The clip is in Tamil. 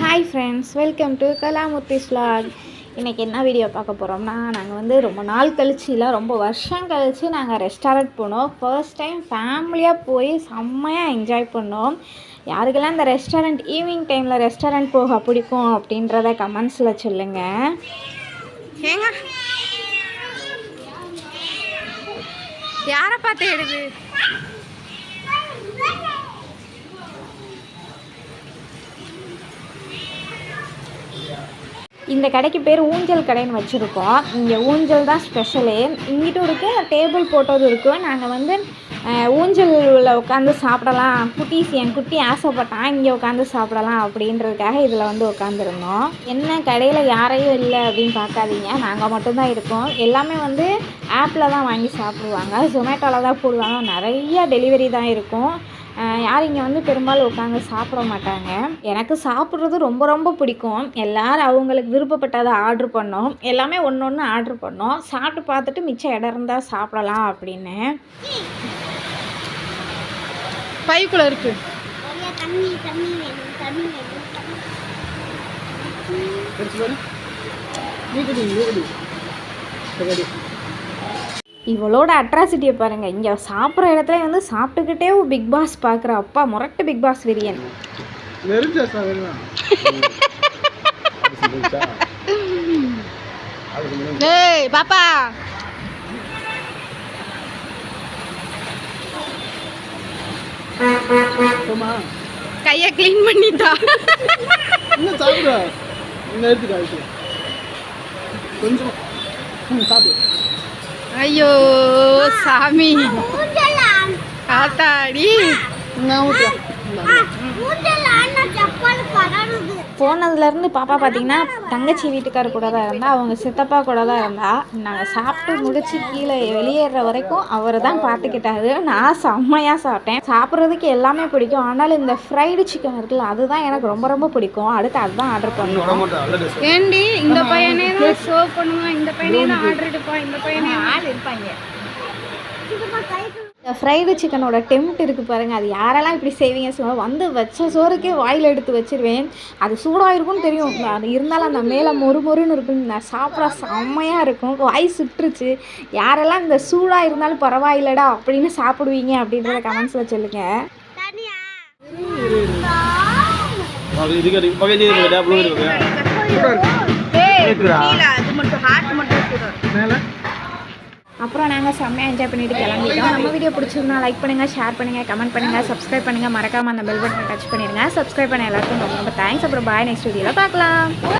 ஹாய் ஃப்ரெண்ட்ஸ் வெல்கம் டு கலாமுத்திஸ் vlog. இன்றைக்கி என்ன வீடியோ பார்க்க போகிறோம்னா நாங்கள் வந்து ரொம்ப நாள் கழிச்சு இல்லை ரொம்ப வருஷம் கழிச்சு நாங்கள் ரெஸ்டாரண்ட் போனோம். ஃபர்ஸ்ட் டைம் ஃபேமிலியாக போய் செம்மையாக என்ஜாய் பண்ணோம். யாருக்கெல்லாம் இந்த ரெஸ்டாரண்ட் ஈவினிங் டைமில் ரெஸ்டாரண்ட் போக பிடிக்கும் அப்படின்றத கமெண்ட்ஸில் சொல்லுங்கள் ஏங்க? யாரை பார்த்து எடுது இந்த கடைக்கு பேர் ஊஞ்சல் கடைன்னு வச்சுருக்கோம். இங்கே ஊஞ்சல் தான் ஸ்பெஷலு இங்கிட்டும் இருக்குது டேபிள் போட்டதும் இருக்குது நாங்கள் வந்து ஊஞ்சலில் உட்காந்து சாப்பிடலாம். குட்டீஸ் என் குட்டி ஆசைப்பட்டான் இங்கே உட்காந்து சாப்பிடலாம் அப்படின்றதுக்காக இதில் வந்து உட்காந்துருந்தோம் என்ன கடையில் யாரையும் இல்லை அப்படின்னு பார்க்காதீங்க. நாங்கள் மட்டும்தான் இருக்கோம். எல்லாமே வந்து ஆப்பில் தான் வாங்கி சாப்பிடுவாங்க. ஜொமேட்டோவில் தான் போடுவாங்க. நிறைய டெலிவரி தான் இருக்கும். யாரும் இங்கே வந்து பெரும்பாலும் உட்காந்து சாப்பிட மாட்டாங்க. எனக்கு சாப்பிட்றது ரொம்ப ரொம்ப பிடிக்கும். எல்லாரும் அவங்களுக்கு விருப்பப்பட்டதை ஆர்டர் பண்ணோம். எல்லாமே ஒன்று ஒன்று ஆர்டர் பண்ணோம். சாப்பிட்டு பார்த்துட்டு மிச்சம் இடம் இருந்தால் சாப்பிடலாம் அப்படின்னு. பைக்குள்ள இருக்கு. தண்ணி இவளோட அட்ராசிட்டியை பாருங்கள் இங்கே சாப்பிட்ற இடத்துல வந்து சாப்பிட்டுக்கிட்டே பிக் பாஸ் பார்க்குற அப்பா முரட்டு பிக் பாஸ் விரியன். ஏய் பாப்பா. கையை க்ளீன் பண்ணிட்டா. இன்னும் சாப்பிடு இன்னும் எடுத்துக்கா எடுத்து கொஞ்சம். சாப்பிடு. అయ్యో సామి తాడి నా போனதுலேருந்து பாப்பா பார்த்தீங்கன்னா தங்கச்சி வீட்டுக்கார கூட தான் இருந்தா அவங்க சித்தப்பா கூட தான் இருந்தா. நாங்கள் சாப்பிட்டு முடிச்சு கீழே வெளியேற வரைக்கும் அவர் தான் பார்த்துக்கிட்டாரு நான் செம்மையாக சாப்பிட்டேன். சாப்பிட்றதுக்கு எல்லாமே பிடிக்கும். ஆனாலும் இந்த ஃப்ரைடு சிக்கன் இருக்குல்ல அதுதான் எனக்கு ரொம்ப ரொம்ப பிடிக்கும். அடுத்து அதுதான் ஆர்டர் பண்ணுவோம். ஏண்டி இந்த பையனே தான் ஷோ பண்ணுவான் இந்த பையனே தான் ஆர்டர் எடுப்பான் இந்த பையனே ஆள் இருப்பாங்க. இந்த ஃப்ரைடு சிக்கனோட டெம்ட் இருக்குது பாருங்கள் அது யாரெல்லாம் இப்படி செய்வீங்க சொல்லுங்க வந்து வச்ச சோறுக்கே வாயில் எடுத்து வச்சிருவேன். அது சூடாக இருக்கும்னு தெரியும். அது இருந்தாலும் அந்த மேலே மொறு மொறுன்னு இருக்கும். நான் சாப்பிட செம்மையாக இருக்கும். வாய் சுட்டுருச்சு யாரெல்லாம் இந்த சூடாக இருந்தாலும் பரவாயில்லடா அப்படின்னு சாப்பிடுவீங்க அப்படின்றத கமெண்ட்ஸில் சொல்லுங்கள் அது மட்டும் ஹார்ட் அப்புறம் நாங்கள் செம்மையாக என்ஜாய் பண்ணிட்டு கிளம்பிட்டோம். நம்ம வீடியோ பிடிச்சிருந்தா லைக் பண்ணுங்கள் ஷேர் பண்ணுங்கள் கமெண்ட் பண்ணுங்கள் சப்ஸ்கிரைப் பண்ணுங்கள் மறக்காமல் அந்த பெல் பட்டனை டச் பண்ணிடுங்க சப்ஸ்கிரைப் பண்ண எல்லாருக்கும் ரொம்ப ரொம்ப தேங்க்ஸ் அப்புறம் பாய் நெக்ஸ்ட் வீடியோவில் பார்க்கலாம்.